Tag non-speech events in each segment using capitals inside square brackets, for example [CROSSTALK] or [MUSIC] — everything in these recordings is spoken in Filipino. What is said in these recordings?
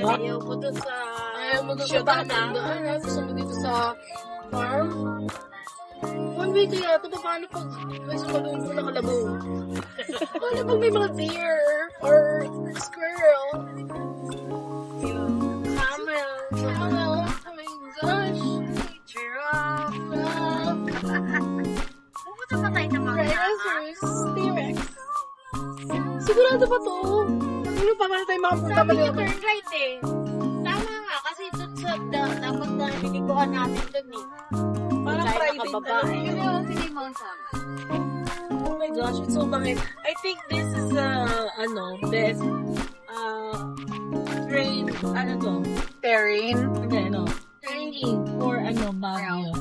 Ayaw ko dun sa... Ayaw mo doon sa Syudad, bata. ah. Ayaw mo dito sa farm. One way kaya ito, paano pag may sumalubong ko nakalabong? [LAUGHS] paano pag may mga deer or squirrel? Camel. Camel. Oh my gosh. Giraffe. Pupunta pa tayo ng mga Rhinoceros. T-Rex. Sigurado ba to? Makapunta Sabi niya turn right eh. Tama nga, kasi dun sa da, dapat na nilikuhan natin dun eh. Parang Tayo private nakababa na. eh. Yun yun. Hindi mo sama. Oh my gosh, it's so bangin. I think this is uh, ano, best uh, train, ano to? Terrain. Hindi, ano, training for ano, Baguio.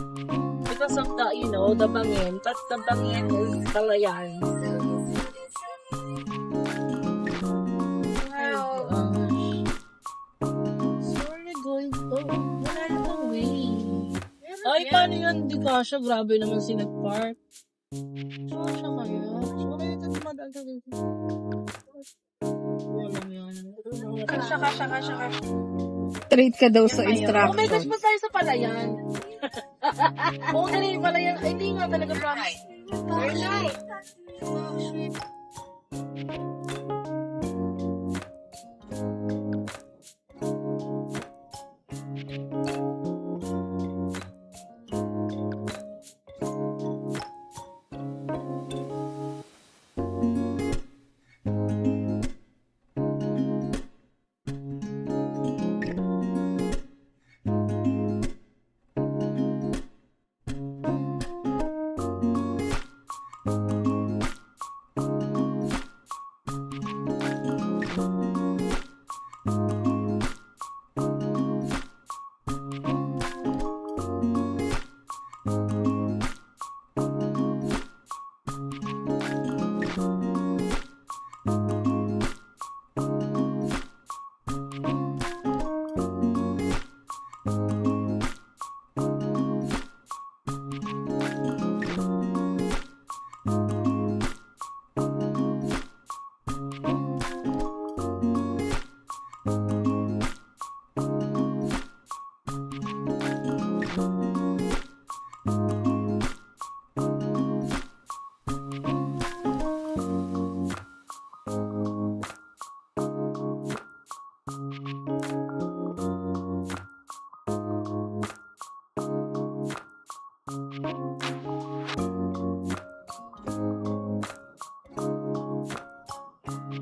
Because of the, you know, the bangin. But the bangin is Palayan. Di kasha. Grabe naman si nag-park. Kasha kaya? Siguro ito tumadaan ka dito. Walang yan. Kasha, kasha, kasha, kasha. Straight ka daw sa Oh my gosh, instruction. tayo sa palayan? Oo, [LAUGHS] oh, dali, palayan. Ay, hindi nga talaga promise. Turn right. Ayan,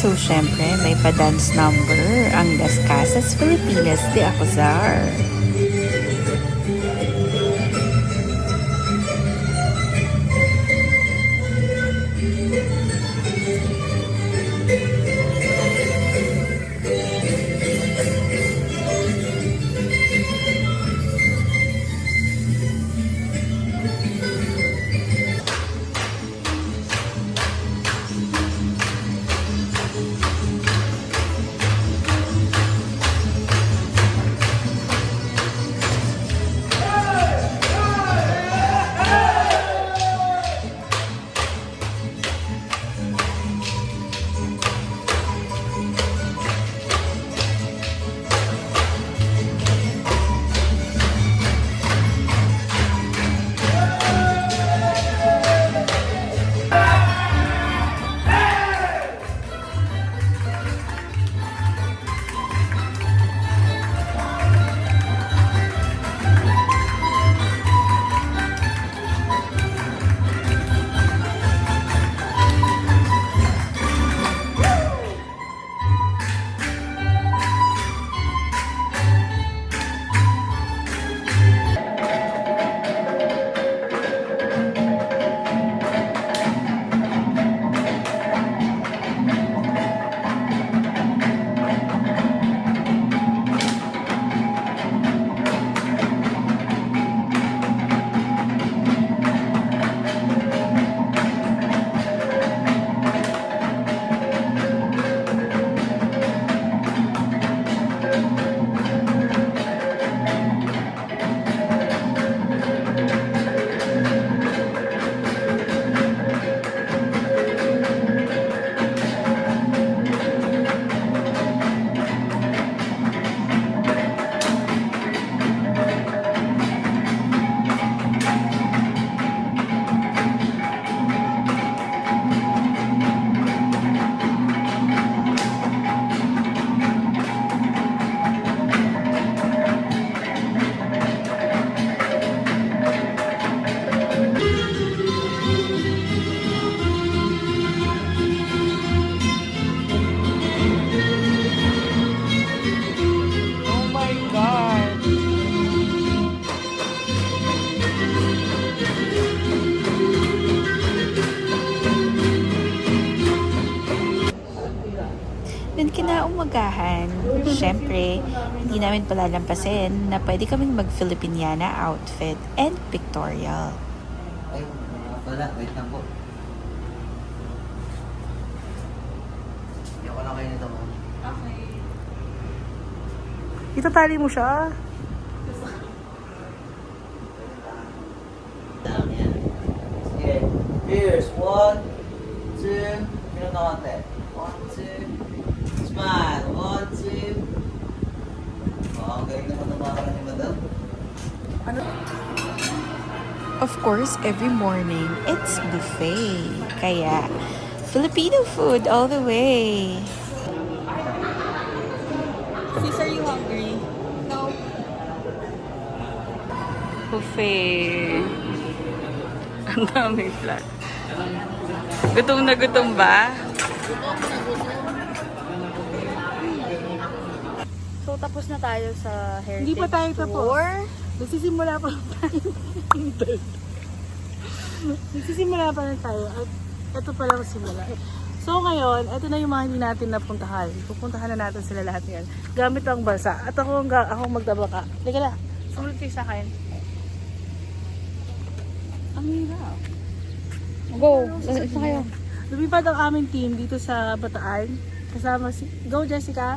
So, syempre, may pa-dance number ang Las Casas Filipinas de Acozar. Agahan, syempre, hindi namin palalampasin na pwede kaming mag-Filipiniana outfit and pictorial. Ay, wala. Wait lang po. Ayoko lang kayo nito, ma'am. Itatali mo siya. Sige. Cheers. One, two. Ganun na konti. One, two. Smile. One, two. Oh, ang galing naman ng mga ni madam. Of course, every morning, it's buffet. Kaya, Filipino food all the way. Sis, are you hungry? Buffet. [LAUGHS] Ang daming flat. Gutom na gutom ba? So, tapos na tayo sa heritage Hindi pa tayo tapos. tour. Nagsisimula pa lang [LAUGHS] tayo. Nagsisimula pa lang tayo. At ito pa lang simula. So ngayon, ito na yung mga hindi natin napuntahan. Pupuntahan na natin sila lahat ngayon. Gamit ang balsa. At ako ang, ako magdabaka. Teka na, sumunod kayo sa akin. Ang hirap. Go. Isa kayo. Lumipad ang aming team dito sa Bataan. Kasama si... Go Jessica!